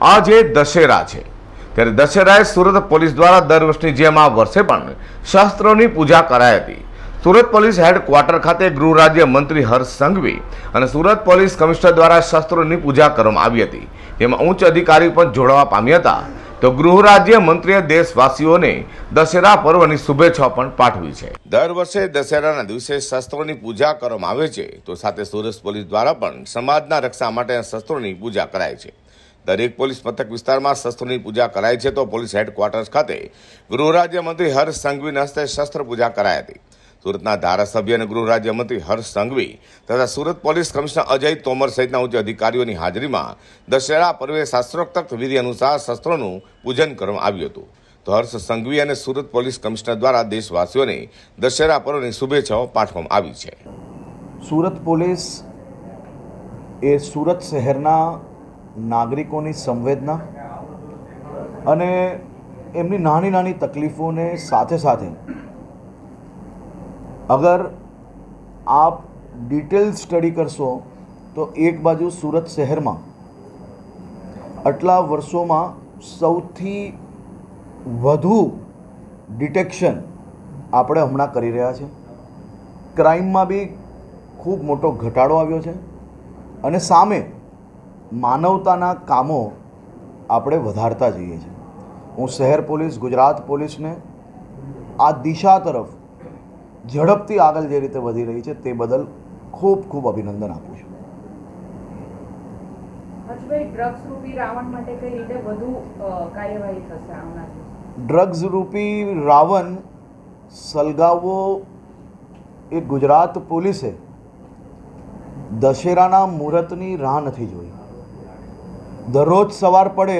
આજે દશેરા છે. ત્યારે દશેરાએ સુરત પોલીસ દ્વારા દર વર્ષની જેમ આ વર્ષે પણ શસ્ત્રોની પૂજા કરાઈ હતી. સુરત પોલીસ હેડક્વાર્ટર ખાતે ગૃહ રાજ્ય મંત્રી હર્ષ સંઘવી અને સુરત પોલીસ કમિશનર દ્વારા શસ્ત્રોની પૂજા કરવામાં આવી હતી. તેમાં ઉચ્ચ અધિકારીઓ પણ જોડવા પામ્યા હતા. તો ગૃહ રાજ્ય મંત્રીએ દેશવાસીઓને દશેરા પર્વની શુભેચ્છાઓ પણ પાઠવી છે. દર વર્ષે દશેરાના દિવસે શસ્ત્રોની પૂજા કરવામાં આવે છે. તો સાથે સુરત પોલીસ દ્વારા પણ સમાજના રક્ષા માટે શસ્ત્રોની પૂજા કરાય છે. દરેક પોલીસ મથક વિસ્તારમાં શસ્ત્રોની પૂજા કરાય છે તો પોલીસ હેડક્વાર્ટર્સ ખાતે ગૃહ રાજ્યમંત્રી હર્ષ સંઘવીના હસ્તે શસ્ત્ર પૂજા કરાઈ હતી. સુરતના ધારાસભ્ય અને ગૃહ રાજ્યમંત્રી હર્ષ સંઘવી તથા સુરત પોલીસ કમિશનર અજય તોમર સહિતના ઉચ્ચ અધિકારીઓની હાજરીમાં દશેરા પર્વે શાસ્ત્રોક્ત વિધિ અનુસાર શસ્ત્રોનું પૂજન કરવામાં આવ્યું હતું. તો હર્ષ સંઘવી અને સુરત પોલીસ કમિશનર દ્વારા દેશવાસીઓને દશેરા પર્વની શુભેચ્છાઓ પાઠવવામાં આવી છે. સુરત પોલીસ એ સુરત શહેરના નાગરિકોની સંવેદના અને એમની નાની નાની તકલીફોને સાથે સાથે અગર આપ ડિટેલ સ્ટડી કરશો, તો એક બાજુ સુરત શહેરમાં આટલા વર્ષોમાં સૌથી વધુ ડિટેક્શન આપણે હમણાં કરી રહ્યા છે. ક્રાઇમમાં બી ખૂબ મોટો ઘટાડો આવ્યો છે અને સામે માનવતાના કામો આપણે વધારતા જઈએ છીએ. હું શહેર પોલીસ ગુજરાત પોલીસને આ દિશા તરફ ઝડપથી આગળ જે રીતે વધી રહી છે તે બદલ ખૂબ ખૂબ અભિનંદન આપું છું. ડ્રગ્સ રૂપી રાવણ સલગાવવો એ ગુજરાત પોલીસે દશેરાના મુહૂર્તની રાહ નથી જોઈ. દરરોજ સવાર પડે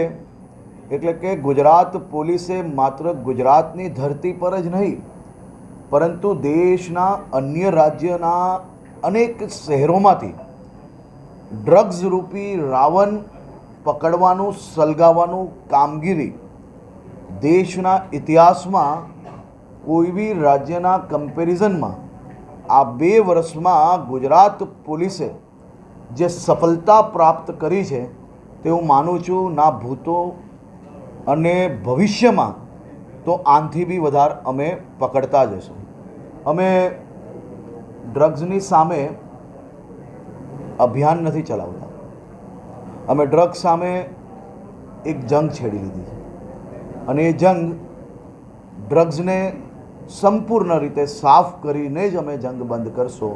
એટલે કે ગુજરાત પોલીસે માત્ર ગુજરાતની ધરતી પર જ નહીં, પરંતુ દેશના અન્ય રાજ્યના અનેક શહેરોમાંથી ડ્રગ્સ રૂપી રાવણ પકડવાનું સલગાવવાનું કામગીરી દેશના ઇતિહાસમાં કોઈ બી રાજ્યના કમ્પેરિઝનમાં આ બે વર્ષમાં ગુજરાત પોલીસે જે સફળતા પ્રાપ્ત કરી છે તે હું માનું છું, ના ભૂતો અને ભવિષ્યમાં તો આનથી બી વધારે અમે પકડતા જશું અમે ડ્રગ્સની સામે અભિયાન નથી ચલાવતા. અમે ડ્રગ્સ સામે એક જંગ છેડી લીધી છે. અને એ જંગ ડ્રગ્સને સંપૂર્ણ રીતે સાફ કરીને જ અમે જંગ બંધ કરશો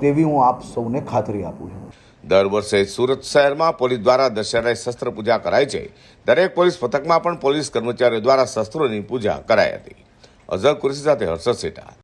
તેવી હું આપ સૌને ખાતરી આપું છું. દર વર્ષે સુરત શહેરમાં પોલીસ દ્વારા દશેરાએ શસ્ત્ર પૂજા કરાય છે. દરેક પોલીસ પથકમાં પણ પોલીસ કર્મચારીઓ દ્વારા શસ્ત્રોની પૂજા કરાઈ હતી. અઝર કુરેશી સાથે હર્ષદ સેટા